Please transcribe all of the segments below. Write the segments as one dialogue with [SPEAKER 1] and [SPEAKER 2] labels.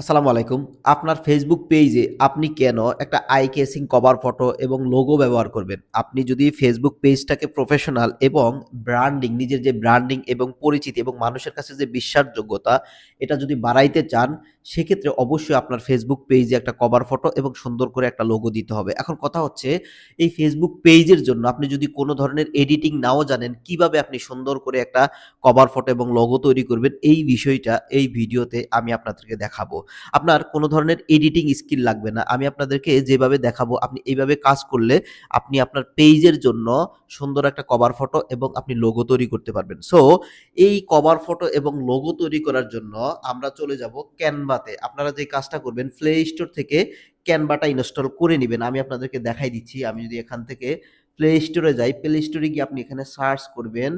[SPEAKER 1] আসসালামু আলাইকুম। আপনার ফেসবুক পেজে আপনি কেন একটা আই কেসিং কভার ফটো এবং লোগো ব্যবহার করবেন? আপনি যদি ফেসবুক পেজটাকে প্রফেশনাল এবং ব্র্যান্ডিং নিজের যে ব্র্যান্ডিং এবং পরিচিতি এবং মানুষের কাছে যে বিশ্বাসযোগ্যতা, এটা যদি বাড়াইতে চান সেক্ষেত্রে অবশ্যই আপনার ফেসবুক পেজে একটা কভার ফটো এবং সুন্দর করে একটা লোগো দিতে হবে। এখন কথা হচ্ছে, এই ফেসবুক পেজের জন্য আপনি যদি কোনো ধরনের এডিটিং নাও জানেন, কীভাবে আপনি সুন্দর করে একটা কভার ফটো এবং লোগো তৈরি করবেন, এই বিষয়টা, এই ভিডিওতে আমি আপনাদেরকে দেখাবো। আপনার কোনো ধরনের এডিটিং স্কিল লাগবে না, আমি আপনাদেরকে যেভাবে দেখাবো, আপনি এইভাবে কাজ করলে আপনি আপনার পেজের জন্য সুন্দর একটা কভার ফটো এবং আপনি লোগো তৈরি করতে পারবেন। সো এই কভার ফটো এবং লোগো তৈরি করার জন্য আমরা চলে যাব ক্যানভাতে আপনারা যে কাজটা করবেন প্লে স্টোর থেকে ক্যানভাটা ইনস্টল করে নেবেন। আমি আপনাদেরকে দেখাই দিচ্ছি। আমি যদি এখান থেকে প্লে স্টোরে যাই প্লে স্টোরে গিয়ে আপনি এখানে সার্চ করবেন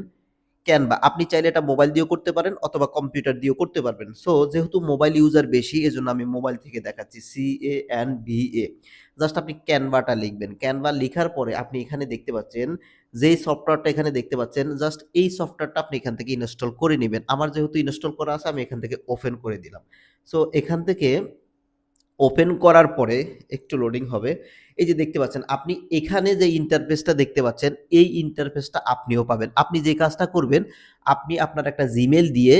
[SPEAKER 1] ক্যানভা আপনি চাইলে এটা মোবাইল দিয়েও করতে পারেন অথবা কম্পিউটার দিয়েও করতে পারবেন। সো যেহেতু মোবাইল ইউজার বেশি, এজন্য আমি মোবাইল থেকে দেখাচ্ছি। C A N V A just আপনি ক্যানভাটা লিখবেন। ক্যানভা লেখার পরে আপনি এখানে দেখতে পাচ্ছেন যেই সফটওয়্যারটা এখানে দেখতে পাচ্ছেন জাস্ট এই সফটওয়্যারটা আপনি এখান থেকে ইনস্টল করে নেবেন। আমার যেহেতু ইনস্টল করা আছে, আমি এখান থেকে ওপেন করে দিলাম। সো এখান থেকে ওপেন করার পরে একটু লোডিং হবে। এই যে দেখতে পাচ্ছেন, আপনি এখানে যে ইন্টারফেসটা দেখতে পাচ্ছেন, এই ইন্টারফেসটা আপনিও পাবেন। আপনি যে কাজটা করবেন, আপনি আপনার একটা জিমেল দিয়ে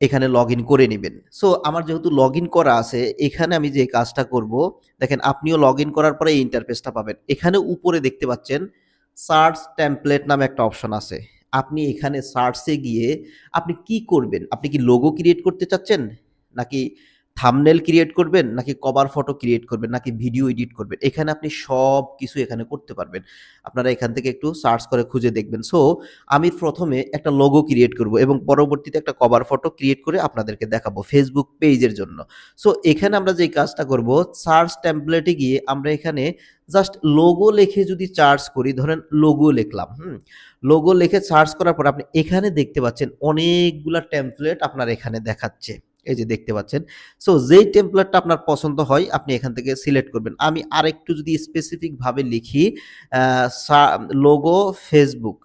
[SPEAKER 1] এখানে লগ করে নেবেন। সো আমার যেহেতু লগ করা আছে, এখানে আমি যে কাজটা করব, দেখেন, আপনিও লগ করার পরে এই ইন্টারফেসটা পাবেন। এখানে উপরে দেখতে পাচ্ছেন সার্চ টেমপ্লেট নামে একটা অপশন আছে। আপনি এখানে সার্চে গিয়ে আপনি কি করবেন? আপনি কি লোগো ক্রিয়েট করতে চাচ্ছেন? নাকি থাম্বনেল ক্রিয়েট করবেন, নাকি কভার ফটো ক্রিয়েট করবেন, নাকি ভিডিও এডিট করবেন, এখানে আপনি সব কিছু এখানে করতে পারবেন। আপনারা এখান থেকে একটু সার্চ করে খুঁজে দেখবেন। সো আমি প্রথমে একটা লোগো ক্রিয়েট করব এবং পরবর্তীতে একটা কভার ফটো ক্রিয়েট করে আপনাদেরকে দেখাবো ফেসবুক পেজের জন্য। সো এখানে আমরা যে কাজটা করব সার্চ টেমপ্লেটে গিয়ে আমরা এখানে জাস্ট লোগো লেখে যদি সার্চ করি, ধরেন লোগো লিখলাম, হুম? লোগো লেখে সার্চ করার পর আপনি এখানে দেখতে পাচ্ছেন অনেকগুলা টেমপ্লেট আপনার এখানে দেখাচ্ছে। এই যে দেখতে পাচ্ছেন। সো যেই টেমপ্লেটটা আপনার পছন্দ হয় আপনি এখান থেকে সিলেক্ট করবেন। আমি আরেকটু যদি স্পেসিফিকভাবে লিখি লোগো ফেসবুক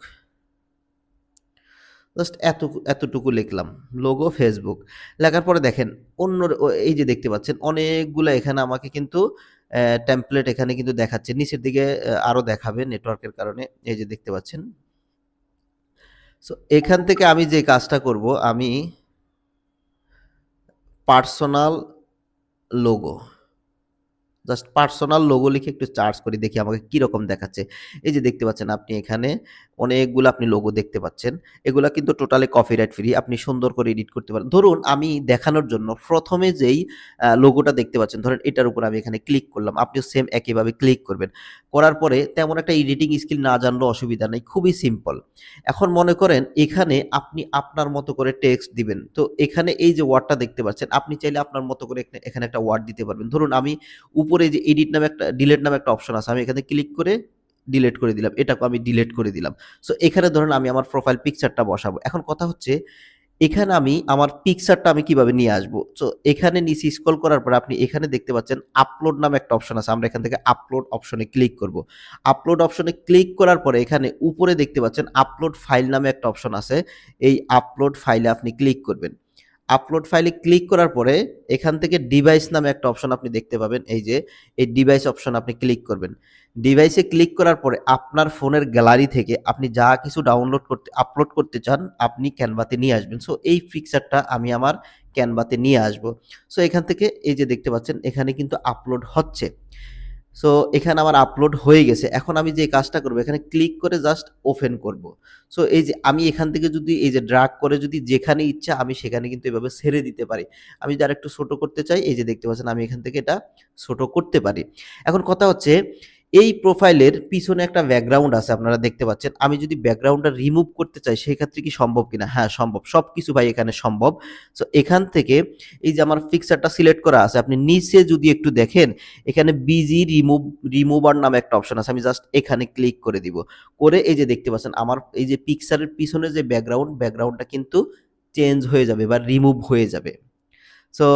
[SPEAKER 1] জাস্ট এত এতটুকু লিখলাম। লোগো ফেসবুক লেখার পরে দেখেন অন্য এই যে দেখতে পাচ্ছেন অনেকগুলো এখানে আমাকে কিন্তু টেমপ্লেট এখানে কিন্তু দেখাচ্ছে। নিচের দিকে আহ, আরও দেখাবে নেটওয়ার্কের কারণে। এই যে দেখতে পাচ্ছেন। সো এখান থেকে আমি যে কাজটা করব আমি personal logo. Just personal logo লিখে একটু চার্জ করি, দেখি আমাকে কীরকম দেখাচ্ছে। এই যে দেখতে পাচ্ছেন আপনি এখানে অনেকগুলো আপনি লোগো দেখতে পাচ্ছেন। এগুলা কিন্তু টোটালি কপিরাইট ফ্রি আপনি সুন্দর করে এডিট করতে পারেন। ধরুন আমি দেখানোর জন্য প্রথমে যেই লোগোটা দেখতে পাচ্ছেন, ধরেন এটার উপর আমি এখানে ক্লিক করলাম, আপনিও সেম একইভাবে ক্লিক করবেন। করার পরে তেমন একটা এডিটিং স্কিল না জানলেও অসুবিধা নেই, খুবই সিম্পল এখন মনে করেন এখানে আপনি আপনার মতো করে টেক্সট দিবেন। তো এখানে এই যে ওয়ার্ডটা দেখতে পাচ্ছেন, আপনি চাইলে আপনার মতো করে এখানে একটা ওয়ার্ড দিতে পারবেন। ধরুন আমি উপরে যে এডিট নামে একটা ডিলেট নামে একটা অপশন আছে, আমি এখানে ক্লিক করে ডিলেট করে দিলাম, এটাকে আমি ডিলেট করে দিলাম। সো এখানে ধরুন আমি আমার প্রোফাইল পিকচারটা বসাবো। এখন কথা হচ্ছে, এখানে আমি আমার পিকচারটা আমি কীভাবে নিয়ে আসব? তো এখানে নিচে স্ক্রল করার পর আপনি এখানে দেখতে পাচ্ছেন আপলোড নামে একটা অপশন আছে, আমরা এখান থেকে আপলোড অপশনে ক্লিক করব। আপলোড অপশনে ক্লিক করার পরে এখানে উপরে দেখতে পাচ্ছেন আপলোড ফাইল নামে একটা অপশন আছে, এই আপলোড ফাইলে আপনি ক্লিক করবেন। আপলোড ফাইলে ক্লিক করার পরে এখান থেকে ডিভাইস নামে একটা অপশন আপনি দেখতে পাবেন। এই যে, এই ডিভাইস অপশন আপনি ক্লিক করবেন। ডিভাইসে ক্লিক করার পরে আপনার ফোনের গ্যালারি থেকে আপনি যা কিছু ডাউনলোড করতে আপলোড করতে চান আপনি ক্যানভাতে নিয়ে আসবেন। সো এই পিকচারটা আমি আমার ক্যানভাতে নিয়ে আসব। সো এখান থেকে এই যে দেখতে পাচ্ছেন, এখানে কিন্তু আপলোড হচ্ছে। সো এখানে আমার আপলোড হয়ে গেছে। এখন আমি যে কাজটা করব, এখানে ক্লিক করে জাস্ট ওপেন করব। সো এই যে আমি এখান থেকে যদি, এই যে ড্রাগ করে যদি যেখানে ইচ্ছা আমি সেখানে কিন্তু এভাবে ছেড়ে দিতে পারি। আমি যারা একটু ছোটো করতে চাই, এই যে দেখতে পাচ্ছেন, আমি এখান থেকে এটা ছোটো করতে পারি। এখন কথা হচ্ছে এই প্রোফাইলের পিছনে একটা ব্যাকগ্রাউন্ড আছে, আপনারা দেখতে পাচ্ছেন। আমি যদি ব্যাকগ্রাউন্ডটা রিমুভ করতে চাই সেই ক্ষেত্রে কি সম্ভব কিনা? হ্যাঁ সম্ভব। সব কিছু ভাই এখানে সম্ভব। সো এখান থেকে এই যে আমার ফিক্সারটা সিলেক্ট করা আছে, আপনি নিচে যদি একটু দেখেন, এখানে বিজি রিমুভ রিমুভার নামে একটা অপশন আছে। আমি জাস্ট এখানে ক্লিক করে দিব। করে এই যে দেখতে পাচ্ছেন, আমার এই যে পিকচারের পিছনে যে ব্যাকগ্রাউন্ড, ব্যাকগ্রাউন্ডটা কিন্তু চেঞ্জ হয়ে যাবে বা রিমুভ হয়ে যাবে। সো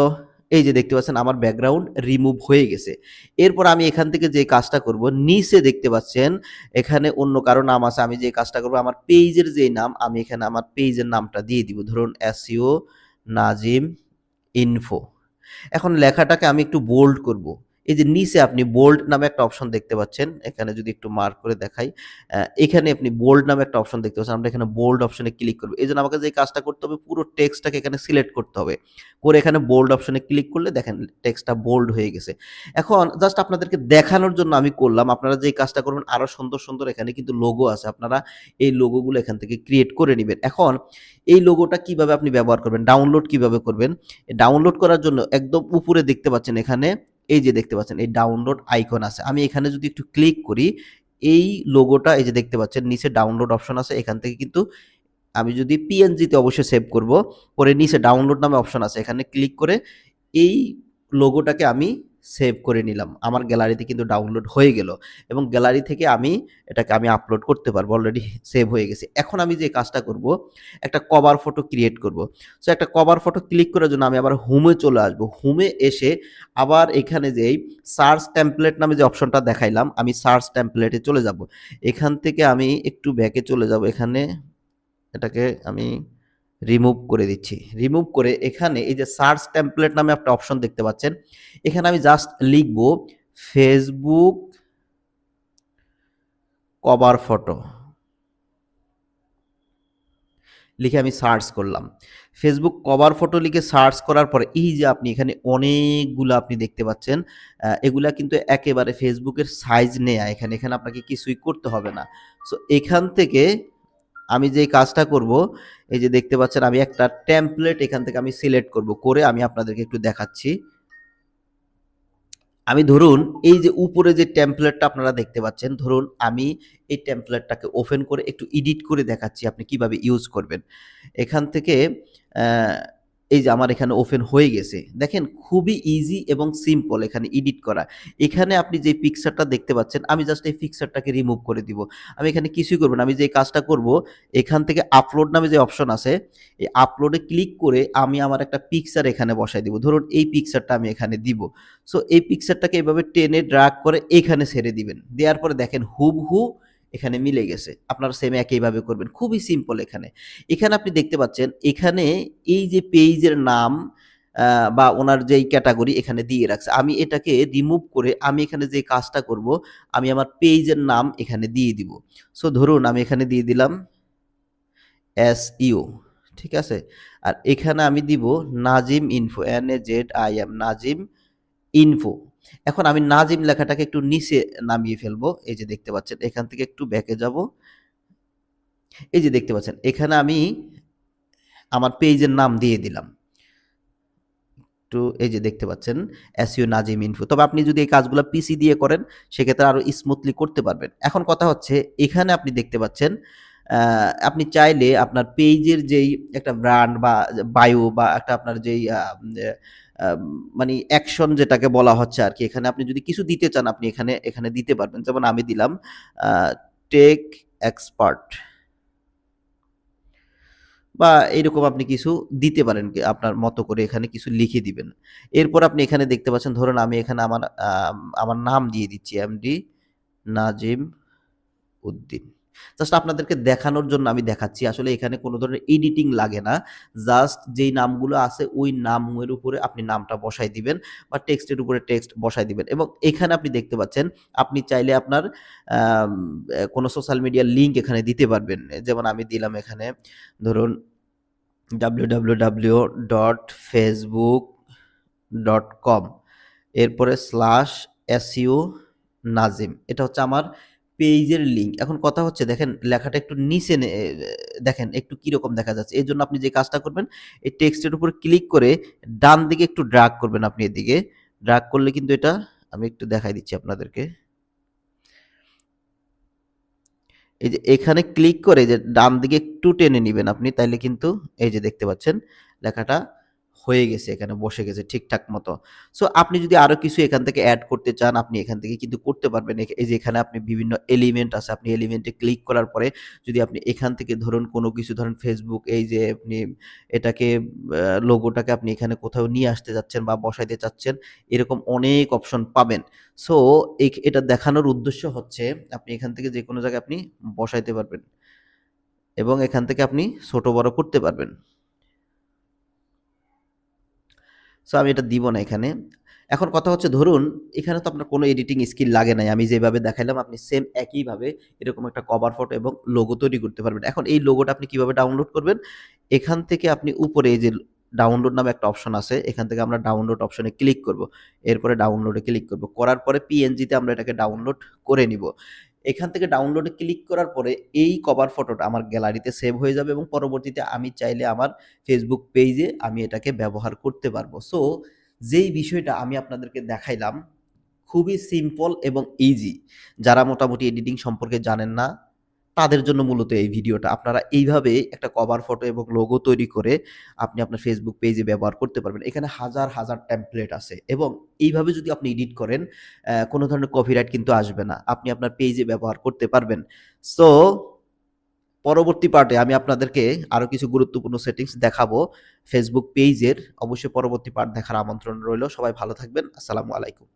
[SPEAKER 1] এই যে দেখতে পাচ্ছেন আমার ব্যাকগ্রাউন্ড রিমুভ হয়ে গেছে। এরপর আমি এখান থেকে যে কাজটা করব, নিচে দেখতে পাচ্ছেন এখানে অন্য কারও নাম আছে, আমি যে কাজটা করব, আমার পেজের যে নাম, আমি এখানে আমার পেজের নামটা দিয়ে দিব। ধরুন এসিও নাজিম ইনফো এখন লেখাটাকে আমি একটু বোল্ড করব। এই যে নিচে আপনি বোল্ড নামে একটা অপশন দেখতে পাচ্ছেন, এখানে যদি একটু মার্ক করে দেখাই এখানে আপনি বোল্ড নামে একটা অপশন দেখতে পাচ্ছেন, আমরা এখানে বোল্ড অপশনে ক্লিক করব। এই জন্য আমাকে যে কাজটা করতে হবে, পুরো টেক্সটটাকে এখানে সিলেক্ট করতে হবে। করে এখানে বোল্ড অপশনে ক্লিক করলে দেখেন টেক্সটটা বোল্ড হয়ে গেছে। এখন জাস্ট আপনাদেরকে দেখানোর জন্য আমি করলাম, আপনারা যে কাজটা করবেন, আরও সুন্দর সুন্দর এখানে কিন্তু লোগো আছে, আপনারা এই লোগোগুলো এখান থেকে ক্রিয়েট করে নেবেন। এখন এই লোগোটা কীভাবে আপনি ব্যবহার করবেন ডাউনলোড কীভাবে করবেন? ডাউনলোড করার জন্য একদম উপরে দেখতে পাচ্ছেন এখানে এই যে দেখতে পাচ্ছেন, এই ডাউনলোড আইকন আছে। আমি এখানে যদি একটু ক্লিক করি, এই লোগোটা এই যে দেখতে পাচ্ছেন, নিচে ডাউনলোড অপশন আছে। এখান থেকে কিন্তু আমি যদি পিএনজিতে অবশ্যই সেভ করব, পরে নিচে ডাউনলোড নামে অপশন আছে। এখানে ক্লিক করে এই লোগোটাকে আমি সেভ করে নিলাম। আমার গ্যালারিতে কিন্তু ডাউনলোড হয়ে গেল এবং গ্যালারি থেকে আমি এটাকে আমি আপলোড করতে পারব অলরেডি সেভ হয়ে গেছে। এখন আমি যে কাজটা করব, একটা কভার ফটো ক্রিয়েট করব। সো একটা কভার ফটো ক্লিক করার জন্য আমি আবার হোমে চলে আসব। হোমে এসে আবার এখানে যে সার্চ টেমপ্লেট নামে যে অপশনটা দেখাইলাম, আমি সার্চ টেমপ্লেটে চলে যাব। এখান থেকে আমি একটু ব্যাকে চলে যাব। এখানে এটাকে আমি রিমুভ করে দিচ্ছি। রিমুভ করে এখানে এই যে সার্চ টেমপ্লেট নামে একটা অপশন দেখতে পাচ্ছেন। এখানে আমি জাস্ট লিখব ফেসবুক কভার ফটো লিখে আমি সার্চ করলাম। ফেসবুক কভার ফটো লিখে সার্চ করার পরে এই যে আপনি এখানে অনেকগুলো আপনি দেখতে পাচ্ছেন এগুলা কিন্তু একেবারে ফেসবুকের সাইজ নেয়া। এখানে এখানে আপনাকে কিছুই করতে হবে না। সো এখান থেকে আমি যে কাজটা করব, এই যে দেখতে পাচ্ছেন আমি একটা ট্যাম্পলেট এখান থেকে আমি সিলেক্ট করব করে আমি আপনাদেরকে একটু দেখাচ্ছি। আমি ধরুন এই যে উপরে যে ট্যাম্পলেটটা আপনারা দেখতে পাচ্ছেন, ধরুন আমি এই ট্যাম্পলেটটাকে ওপেন করে একটু এডিট করে দেখাচ্ছি আপনি কীভাবে ইউজ করবেন। এখান থেকে এই যে আমার এখানে ওপেন হয়ে গেছে। দেখেন খুবই ইজি এবং সিম্পল এখানে এডিট করা। এখানে আপনি যে পিকচারটা দেখতে পাচ্ছেন, আমি জাস্ট এই পিকচারটাকে রিমুভ করে দিব। আমি এখানে কিছুই করব না, আমি যে কাজটা করব, এখান থেকে আপলোড নামে যে অপশন আছে, এই আপলোডে ক্লিক করে আমি আমার একটা পিকচার এখানে বসাই দিব। ধরুন এই পিকচারটা আমি এখানে দিব। সো এই পিকচারটাকে এভাবে টেনে ড্রাগ করে এখানে ছেড়ে দিবেন। দেওয়ার পরে দেখেন হুবহু এখানে মিলে গেছে। আপনারা সেম একইভাবে করবেন। খুবই সিম্পল এখানে। এখানে আপনি দেখতে পাচ্ছেন, এখানে এই যে পেজের নাম বা ওনার যেই ক্যাটাগরি এখানে দিয়ে রাখছে। আমি এটাকে রিমুভ করে আমি এখানে যে কাজটা করব, আমি আমার পেজের নাম এখানে দিয়ে দিব। সো ধরুন আমি এখানে দিয়ে দিলাম এস ইউ ঠিক আছে? আর এখানে আমি দিব Nazim info N A Z I M Nazim info এখন আমি নাজিম লেখাটাকে একটু নিচে নামিয়ে ফেলব। এই যে দেখতে পাচ্ছেন, এখান থেকে একটু ব্যাকে যাব। এই যে দেখতে পাচ্ছেন, এখানে আমি আমার পেজের নাম দিয়ে দিলাম। একটু এই যে দেখতে পাচ্ছেন, এসইউ নাজিম ইনফো। তবে আপনি যদি এই কাজগুলো পিসি দিয়ে করেন, সেক্ষেত্রে আরও স্মুথলি করতে পারবেন। এখন কথা হচ্ছে, এখানে আপনি দেখতে পাচ্ছেন আপনি চাইলে আপনার পেজের যেই একটা ব্র্যান্ড বা বায়ো বা একটা আপনার যেই মানে অ্যাকশন যেটাকে বলা হচ্ছে আর কি। এখানে আপনি যদি কিছু দিতে চান, আপনি এখানে এখানে দিতে পারবেন। যেমন আমি দিলাম টেক এক্সপার্ট বা এরকম আপনি কিছু দিতে পারেন আপনার মতো করে এখানে কিছু লিখে দিবেন। এরপর আপনি এখানে দেখতে পাচ্ছেন, ধরুন আমি এখানে আমার আমার নাম দিয়ে দিচ্ছি এমডি নাজিম উদ্দিন। জাস্ট আপনাদেরকে দেখানোর জন্য আমি দেখাচ্ছি। আসলে এখানে কোনো ধরনের এডিটিং লাগে না। জাস্ট যেই নামগুলো আছে, ওই নামের উপরে আপনি নামটা বসাই দিবেন বা টেক্সটের উপরে টেক্সট বসাই দিবেন। এবং এখানে আপনি দেখতে পাচ্ছেন, আপনি চাইলে আপনার কোনো সোশ্যাল মিডিয়ার লিঙ্ক এখানে দিতে পারবেন। যেমন আমি দিলাম এখানে, ধরুন W W W dot Facebook dot com এরপরে স্ল্যাশ এসইউ নাজিম। এটা হচ্ছে আমার পেজের লিঙ্ক এখন কথা হচ্ছে, দেখেন, লেখাটা একটু নিচে দেখেন, একটু কীরকম দেখা যাচ্ছে। এই জন্য আপনি যে কাজটা করবেন, এই টেক্সটের উপর ক্লিক করে ডান দিকে একটু ড্রাগ করবেন আপনি এদিকে। ড্রাগ করলে কিন্তু এটা, আমি একটু দেখাই দিচ্ছি আপনাদেরকে। এই যে এখানে ক্লিক করে যে ডান দিকে একটু টেনে নেবেন আপনি, তাইলে কিন্তু, এই যে দেখতে পাচ্ছেন, লেখাটা হয়ে গেছে, এখানে বসে গেছে ঠিকঠাক মতো। সো আপনি যদি আরও কিছু এখান থেকে অ্যাড করতে চান, আপনি এখান থেকে কিন্তু করতে পারবেন। এই যে এখানে আপনি বিভিন্ন এলিমেন্ট আছে, আপনি এলিমেন্টে ক্লিক করার পরে যদি আপনি এখান থেকে ধরুন কোনো কিছু, ধরেন ফেসবুক এই যে আপনি এটাকে লোগোটাকে আপনি এখানে কোথাও নিয়ে আসতে যাচ্ছেন বা বসাইতে চাচ্ছেন, এরকম অনেক অপশন পাবেন। সো এটা দেখানোর উদ্দেশ্য হচ্ছে আপনি এখান থেকে যে কোনো জায়গায় আপনি বসাইতে পারবেন এবং এখান থেকে আপনি ছোট বড় করতে পারবেন। সো আমি এটা দিব না এখানে। এখন কথা হচ্ছে, ধরুন, এখানে তো আপনার কোনো এডিটিং স্কিল লাগে নাই। আমি যেভাবে দেখাইলাম, আপনি সেম একইভাবে এরকম একটা কভার ফটো এবং লোগো তৈরি করতে পারবেন। এখন এই লোগোটা আপনি কীভাবে ডাউনলোড করবেন? এখান থেকে আপনি উপরে এই যে ডাউনলোড নামে একটা অপশন আছে, এখান থেকে আমরা ডাউনলোড অপশনে ক্লিক করব। এরপরে ডাউনলোডে ক্লিক করব। করার পরে পিএনজিতে আমরা এটাকে ডাউনলোড করে নিব। এখান থেকে ডাউনলোডে ক্লিক করার পরে এই কভার ফটোটা আমার গ্যালারিতে সেভ হয়ে যাবে এবং পরবর্তীতে আমি চাইলে আমার ফেসবুক পেজে আমি এটাকে ব্যবহার করতে পারব। সো যেই বিষয়টা আমি আপনাদেরকে দেখাইলাম, খুবই সিম্পল এবং ইজি যারা মোটামুটি এডিটিং সম্পর্কে জানেন না তাদের জন্য মূলত এই ভিডিওটা। আপনারা এইভাবে একটা কভার ফটো এবং লোগো তৈরি করে আপনি আপনার ফেসবুক পেজে ব্যবহার করতে পারবেন। এখানে হাজার হাজার টেমপ্লেট আছে এবং এইভাবে যদি আপনি এডিট করেন কোনো ধরনের কপিরাইট কিন্তু আসবে না। আপনি আপনার পেজে ব্যবহার করতে পারবেন। সো পরবর্তী পার্টে আমি আপনাদেরকে আরও কিছু গুরুত্বপূর্ণ সেটিংস দেখাবো। ফেসবুক পেজের অবশ্যই পরবর্তী পার্ট দেখার আমন্ত্রণ রইল। সবাই ভালো থাকবেন। আসসালামু আলাইকুম।